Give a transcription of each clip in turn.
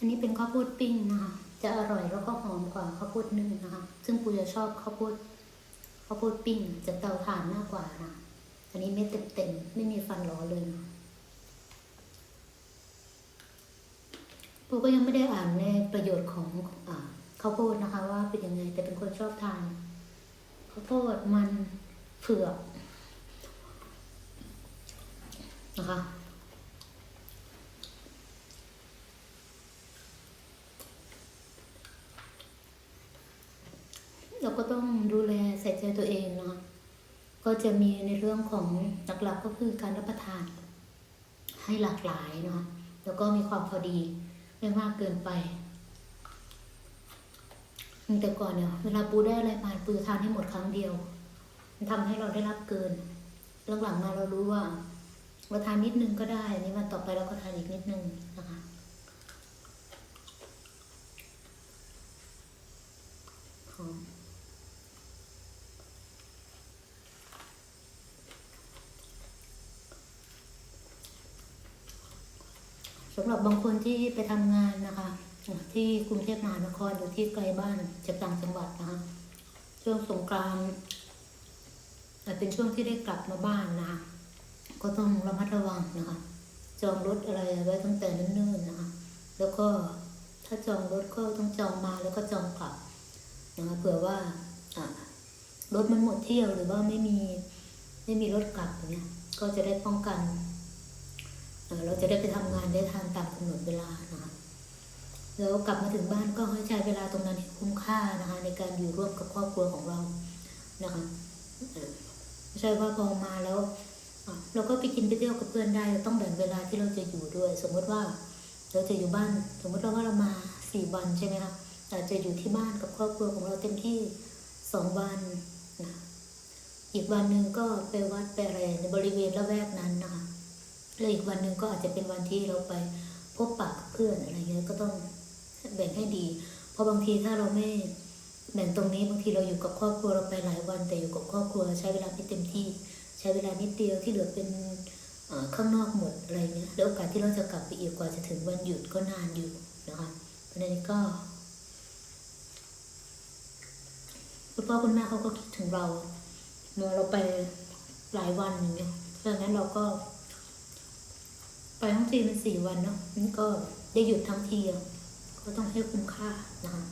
อันนี้เป็นข้าวโพดปิ้งนะคะ จะอร่อยแล้วก็หอมกว่าข้าวโพดนึ่งนะคะ ซึ่งปูจะชอบข้าวโพดข้าวโพดปิ้งจากเตาถ่านมากกว่านะอันนี้เม็ดเต็มๆไม่มีฟันหลอเลยนะปูก็ยังไม่ได้อ่านในประโยชน์ของอข้าวโพดนะคะ ว่าเป็นยังไงแต่เป็นคนชอบทานข้าวโพดมันเผือกนะคะ เราก็ต้องดูแลใส่ใจตัวเองเนาะก็จะมีในเรื่องของหลักๆก็คือการรับประทาน ให้หลากหลายเนาะแล้วก็มีความพอดีไม่มากเกินไปแต่ก่อนเนี่ยเวลาปูได้อะไรมาปูทานให้หมดครั้งเดียว มันทำให้เราได้รับเกินหลังๆมาเรารู้ว่าเราทานนิดนึงก็ได้นนี้วันต่อไปเราก็ทานอีกนิดนึงนะคะหอม สำหรับบางคนที่ไปทำงานนะคะ ที่กรุงเทพมหานครหรือที่ไกลบ้านจากต่างจังหวัดนะคะช่วงสงกรานต์อาจเป็นช่วงที่ได้กลับมาบ้านนะคะก็ต้องระมัดระวังนะคะ จองรถอะไรไว้ตั้งแต่เนิ่นๆนะคะ แล้วก็ถ้าจองรถก็ต้องจองมาแล้วก็จองกลับนะคะเผื่อว่าอ่ารถมันหมดเที่ยวหรือว่าไม่มีไม่มีรถกลับอย่างเงี้ยก็จะได้ป้องกัน เราจะได้ไปทำงานได้ทันตามกำหนดเวลานะคะแล้วกลับมาถึงบ้านก็ให้ใช้เวลาตรงนั้นให้คุ้มค่านะคะ ในการอยู่ร่วมกับครอบครัวของเรานะคะไม่ใช่ว่าพอมาแล้วเราก็ไปกินไปเที่ยวกับเพื่อนได้เราต้องแบ่งเวลาที่เราจะอยู่ด้วย สมมติว่าเราจะอยู่บ้าน สมมติว่าเรามาสี่วันใช่ไหมคะอาจจะอยู่ที่บ้านกับครอบครัวของเราเต็มที่สองวันนะอีกวันหนึ่งก็ไปวัดไปอะไรในบริเวณละแวกนั้นนะคะ แล้วอีกวันหนึ่งก็อาจจะเป็นวันที่เราไปพบปะกับเพื่อนอะไรเงี้ยก็ต้องแบ่งให้ดีเพราะบางทีถ้าเราไม่แบ่งตรงนี้บางทีเราอยู่กับครอบครัวเราไปหลายวัน แต่อยู่กับครอบครัวใช้เวลาไม่เต็มที่ ใช้เวลานิดเดียวที่เหลือเป็นข้างนอกหมดอะไรเงี้ยแล้วโอกาสที่เราจะกลับไปอีกกว่าจะถึงวันหยุดก็นานอยู่นะคะเพราะฉะนั้นก็คุณพ่อคุณแม่เขาก็คิดถึงเราเมื่อเราไปหลายวันอย่างเงี้ยเพราะฉะนั้นเราก็ ไปทั้งทีมันสี่วันเนาะนี่ก็ได้หยุดทั้งทีก็ต้องให้คุ้มค่านะคะ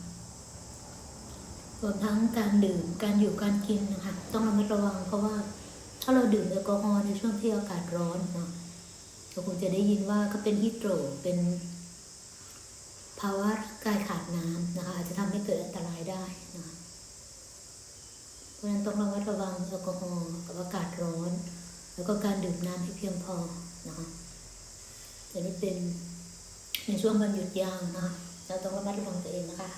รวมทั้งการดื่มการอยู่การกินนะคะ ต้องระมัดระวังเพราะว่า ถ้าเราดื่มแอลกอฮอล์ในช่วงที่อากาศร้อนเนาะเราคงจะได้ยินว่าก็เป็นฮิโดรเป็นภาวะกายขาดน้ำนะคะอาจจะทำให้เกิดอันตรายได้นะคะเพราะฉะนั้นต้องระมัดระวังแอลกอฮอล์กับอากาศร้อน แล้วก็การดื่มน้ำให้เพียงพอนะคะ แต่นี่เป็นในช่วงวันหยุดยาวนะเราต้องระมัดระวังตัวเองนะคะ